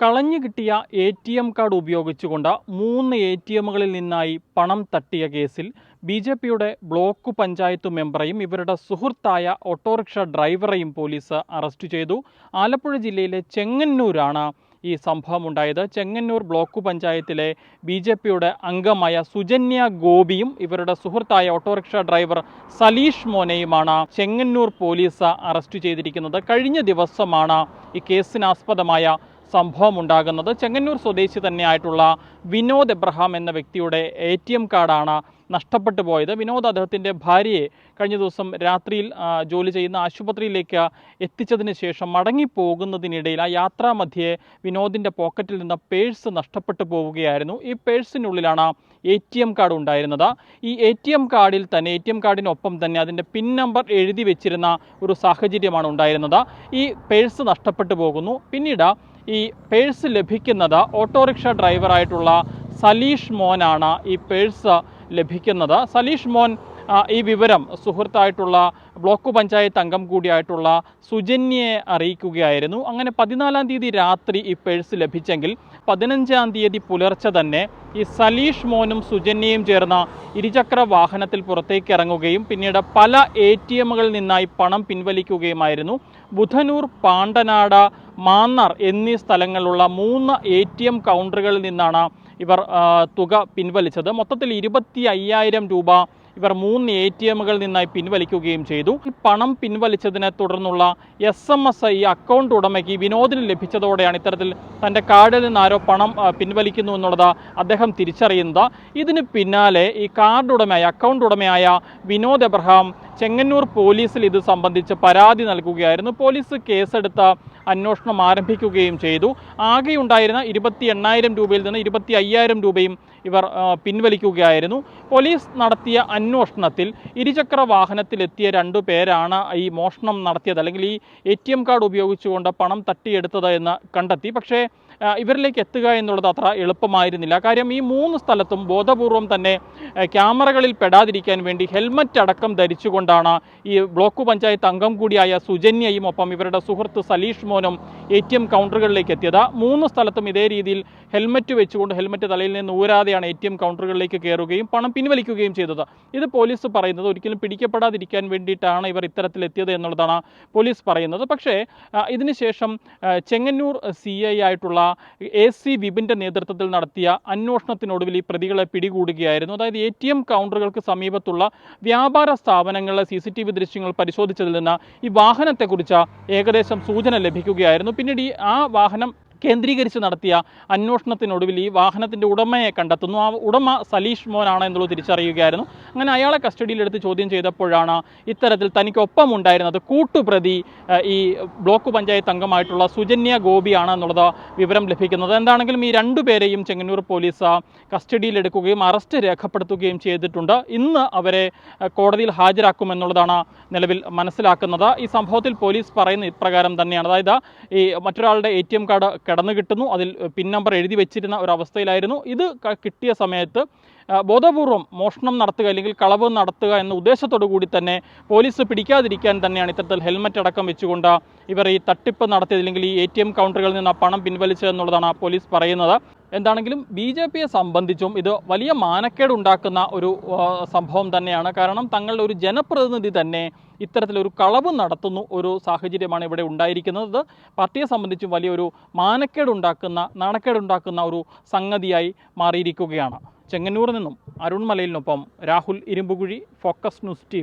കളഞ്ഞു കിട്ടിയ A T M card ഉപയോഗിച്ചുകൊണ്ട് മൂന്ന് എ ടി എമ്മുകളിൽ നിന്നായി പണം തട്ടിയ കേസിൽ ബി ജെ പിയുടെ ബ്ലോക്ക് പഞ്ചായത്ത് മെമ്പറെയും ഇവരുടെ സുഹൃത്തായ ഓട്ടോറിക്ഷ ഡ്രൈവറെയും പോലീസ് അറസ്റ്റ് ചെയ്തു. ആലപ്പുഴ ജില്ലയിലെ ചെങ്ങന്നൂരാണ് ഈ സംഭവം ഉണ്ടായത് ചെങ്ങന്നൂർ ബ്ലോക്ക് പഞ്ചായത്തിലെ ബി ജെ പിയുടെ അംഗമായ സുജന്യ ഗോപിയും ഇവരുടെ സുഹൃത്തായ ഓട്ടോറിക്ഷ ഡ്രൈവർ സലീഷ് മോനെയുമാണ് ചെങ്ങന്നൂർ പോലീസ് അറസ്റ്റ് ചെയ്തിരിക്കുന്നത്. കഴിഞ്ഞ ദിവസമാണ് ഈ കേസിനാസ്പദമായ സംഭവം ഉണ്ടാകുന്നത് ചെങ്ങന്നൂർ സ്വദേശി തന്നെയായിട്ടുള്ള വിനോദ് എബ്രഹാം എന്ന വ്യക്തിയുടെ എ ടി എം കാർഡാണ് നഷ്ടപ്പെട്ടു പോയത്. വിനോദ് അദ്ദേഹത്തിന്റെ ഭാര്യയെ കഴിഞ്ഞ ദിവസം രാത്രിയിൽ ജോലി ചെയ്യുന്ന ആശുപത്രിയിലേക്ക് എത്തിച്ചതിന് ശേഷം മടങ്ങിപ്പോകുന്നതിനിടയിൽ ആ യാത്രാമധ്യേ വിനോദിന്റെ പോക്കറ്റിൽ നിന്ന് പേഴ്സ് നഷ്ടപ്പെട്ടു പോവുകയായിരുന്നു. ഈ പേഴ്സിനുള്ളിലാണ് എ ടി എം കാർഡ് ഉണ്ടായിരുന്നത്. ഈ എ ടി എം കാർഡിൽ തന്നെ എ ടി എം കാർഡിനൊപ്പം തന്നെ അതിന്റെ പിൻ നമ്പർ എഴുതി വെച്ചിരുന്ന ഒരു സാഹചര്യമാണ് ഉണ്ടായിരുന്നത്. ഈ പേഴ്സ് നഷ്ടപ്പെട്ടു പോകുന്നു. പിന്നീട് ഈ പേഴ്സ് ലഭിക്കുന്നത് ഓട്ടോറിക്ഷ ഡ്രൈവറായിട്ടുള്ള സലീഷ് മോനാണ് ഈ പേഴ്സ് ലഭിക്കുന്നത്. സലീഷ് മോൻ ഈ വിവരം സുഹൃത്തായിട്ടുള്ള ബ്ലോക്ക് പഞ്ചായത്ത് അംഗം കൂടിയായിട്ടുള്ള സുജന്യയെ അറിയിക്കുകയായിരുന്നു. അങ്ങനെ പതിനാലാം തീയതി രാത്രി ഈ പേഴ്സ് ലഭിച്ചെങ്കിൽ പതിനഞ്ചാം തീയതി പുലർച്ചെ തന്നെ ഈ സലീഷ് മോനും സുജന്യയും ചേർന്ന ഇരുചക്ര വാഹനത്തിൽ പുറത്തേക്ക് ഇറങ്ങുകയും പിന്നീട് പല എ ടി എമ്മുകളിൽ നിന്നായി പണം പിൻവലിക്കുകയുമായിരുന്നു. ബുധനൂർ പാണ്ടനാട് മാന്നാർ എന്നീ സ്ഥലങ്ങളിലുള്ള മൂന്ന് എ ടി എം കൗണ്ടറുകളിൽ നിന്നാണ് ഇവർ തുക പിൻവലിച്ചത്. മൊത്തത്തിൽ ഇരുപത്തി അയ്യായിരം രൂപ ഇവർ മൂന്ന് എ ടി എമ്മുകളിൽ നിന്നായി പിൻവലിക്കുകയും ചെയ്തു. പണം പിൻവലിച്ചതിനെ തുടർന്നുള്ള S M S I account ഉടമയ്ക്ക് വിനോദിന് ലഭിച്ചതോടെയാണ് ഇത്തരത്തിൽ തന്റെ കാർഡിൽ നിന്ന് ആരോ പണം പിൻവലിക്കുന്നു എന്നുള്ളത് അദ്ദേഹം തിരിച്ചറിയുന്നത്. ഇതിന് പിന്നാലെ ഈ കാർഡ് ഉടമയായ അക്കൗണ്ട് ഉടമയായ വിനോദ് എബ്രഹാം ചെങ്ങന്നൂർ പോലീസിൽ ഇത് സംബന്ധിച്ച് പരാതി നൽകുകയായിരുന്നു. പോലീസ് കേസെടുത്ത് അന്വേഷണം ആരംഭിക്കുകയും ചെയ്തു. ആകെ ഉണ്ടായിരുന്ന ഇരുപത്തി എണ്ണായിരം രൂപയിൽ നിന്ന് ഇരുപത്തി അയ്യായിരം രൂപയും ഇവർ പിൻവലിക്കുകയായിരുന്നു. പോലീസ് നടത്തിയ അന്വേഷണത്തിൽ ഇരുചക്ര വാഹനത്തിലെത്തിയ രണ്ടു പേരാണ് ഈ മോഷണം നടത്തിയത്. അല്ലെങ്കിൽ ഈ എ ടി എം കാർഡ് ഉപയോഗിച്ചുകൊണ്ട് പണം തട്ടിയെടുത്തത് എന്ന് കണ്ടെത്തി. പക്ഷേ ഇവരിലേക്ക് എത്തുക എന്നുള്ളത് അത്ര എളുപ്പമായിരുന്നില്ല. കാര്യം ഈ മൂന്ന് സ്ഥലത്തും ബോധപൂർവം തന്നെ ക്യാമറകളിൽ പെടാതിരിക്കാൻ വേണ്ടി ഹെൽമറ്റ് അടക്കം ധരിച്ചുകൊണ്ടാണ് ഈ ബ്ലോക്ക് പഞ്ചായത്ത് അംഗം കൂടിയായ സുജന്യയും ഒപ്പം ഇവരുടെ സുഹൃത്ത് സലീഷ് മോനും എ ടി എം കൗണ്ടറുകളിലേക്ക് എത്തിയത്. മൂന്ന് സ്ഥലത്തും ഇതേ രീതിയിൽ ഹെൽമറ്റ് വെച്ചുകൊണ്ട് ഹെൽമറ്റ് തലയിൽ നിന്ന് ഊരാതെയാണ് എ ടി എം കൗണ്ടറുകളിലേക്ക് കയറുകയും പണം പിൻവലിക്കുകയും ചെയ്തത്. ഇത് പോലീസ് പറയുന്നത് ഒരിക്കലും പിടിക്കപ്പെടാതിരിക്കാൻ വേണ്ടിയിട്ടാണ് ഇവർ ഇത്തരത്തിലെത്തിയത് എന്നുള്ളതാണ് പോലീസ് പറയുന്നത്. പക്ഷേ ഇതിനുശേഷം ചെങ്ങന്നൂർ സി ഐ ആയിട്ടുള്ള എ സി വിപിന്റെ നേതൃത്വത്തിൽ നടത്തിയ അന്വേഷണത്തിനൊടുവിൽ ഈ പ്രതികളെ പിടികൂടുകയായിരുന്നു. അതായത് എ ടി എം കൗണ്ടറുകൾക്ക് സമീപത്തുള്ള വ്യാപാര സ്ഥാപനങ്ങളിലെ സി സി ടി വി ദൃശ്യങ്ങൾ പരിശോധിച്ചതിൽ നിന്ന് ഈ വാഹനത്തെക്കുറിച്ച് ഏകദേശം സൂചന ലഭിക്കുകയായിരുന്നു. പിന്നീട് ഈ ആ വാഹനം കേന്ദ്രീകരിച്ച് നടത്തിയ അന്വേഷണത്തിനൊടുവിൽ ഈ വാഹനത്തിന്റെ ഉടമയെ കണ്ടെത്തുന്നു. ആ ഉടമ സലീഷ് മോനാണ് എന്നുള്ളത് തിരിച്ചറിയുകയായിരുന്നു. അങ്ങനെ അയാളെ കസ്റ്റഡിയിലെടുത്ത് ചോദ്യം ചെയ്തപ്പോഴാണ് ഇത്തരത്തിൽ തനിക്കൊപ്പം ഉണ്ടായിരുന്നത് കൂട്ടുപ്രതി ഈ ബ്ലോക്ക് പഞ്ചായത്ത് അംഗമായിട്ടുള്ള സുജന്യ ഗോപിയാണ് എന്നുള്ളത് വിവരം ലഭിക്കുന്നത്. എന്താണെങ്കിലും ഈ രണ്ടുപേരെയും ചെങ്ങന്നൂർ പോലീസ് കസ്റ്റഡിയിലെടുക്കുകയും അറസ്റ്റ് രേഖപ്പെടുത്തുകയും ചെയ്തിട്ടുണ്ട്. ഇന്ന് അവരെ കോടതിയിൽ ഹാജരാക്കുമെന്നുള്ളതാണ് നിലവിൽ മനസ്സിലാക്കുന്നത്. ഈ സംഭവത്തിൽ പോലീസ് പറയുന്ന ഇപ്രകാരം തന്നെയാണ്. അതായത് ഈ മറ്റൊരാളുടെ എം കാർഡ് കിടന്നു കിട്ടുന്നു. അതിൽ പിൻ നമ്പർ എഴുതി വെച്ചിരുന്ന ഒരു ഇത് കിട്ടിയ സമയത്ത് ബോധപൂർവം മോഷണം നടത്തുക അല്ലെങ്കിൽ കളവ് നടത്തുക എന്ന ഉദ്ദേശത്തോടു കൂടി തന്നെ പോലീസ് പിടിക്കാതിരിക്കാൻ തന്നെയാണ് ഇത്തരത്തിൽ ഹെൽമറ്റ് അടക്കം വെച്ചുകൊണ്ട് ഇവർ ഈ തട്ടിപ്പ് നടത്തിയത് അല്ലെങ്കിൽ ഈ എ ടി എം കൗണ്ടറുകളിൽ നിന്ന് ആ പണം പിൻവലിച്ചത് എന്നുള്ളതാണ് പോലീസ് പറയുന്നത്. എന്താണെങ്കിലും ബി ജെ പിയെ സംബന്ധിച്ചും ഇത് വലിയ മാനക്കേട് ഉണ്ടാക്കുന്ന ഒരു സംഭവം തന്നെയാണ്. കാരണം തങ്ങളുടെ ഒരു ജനപ്രതിനിധി തന്നെ ഇത്തരത്തിലൊരു കളവ് നടത്തുന്നു ഒരു സാഹചര്യമാണ് ഇവിടെ ഉണ്ടായിരിക്കുന്നത്. പാർട്ടിയെ സംബന്ധിച്ചും വലിയൊരു മാനക്കേടുണ്ടാക്കുന്ന നാണക്കേടുണ്ടാക്കുന്ന ഒരു സംഗതിയായി മാറിയിരിക്കുകയാണ്. ചെങ്ങന്നൂർ നിന്നും അരുൺമലയിൽ മലയിലിനൊപ്പം Rahul Irumbukuzhi focus news T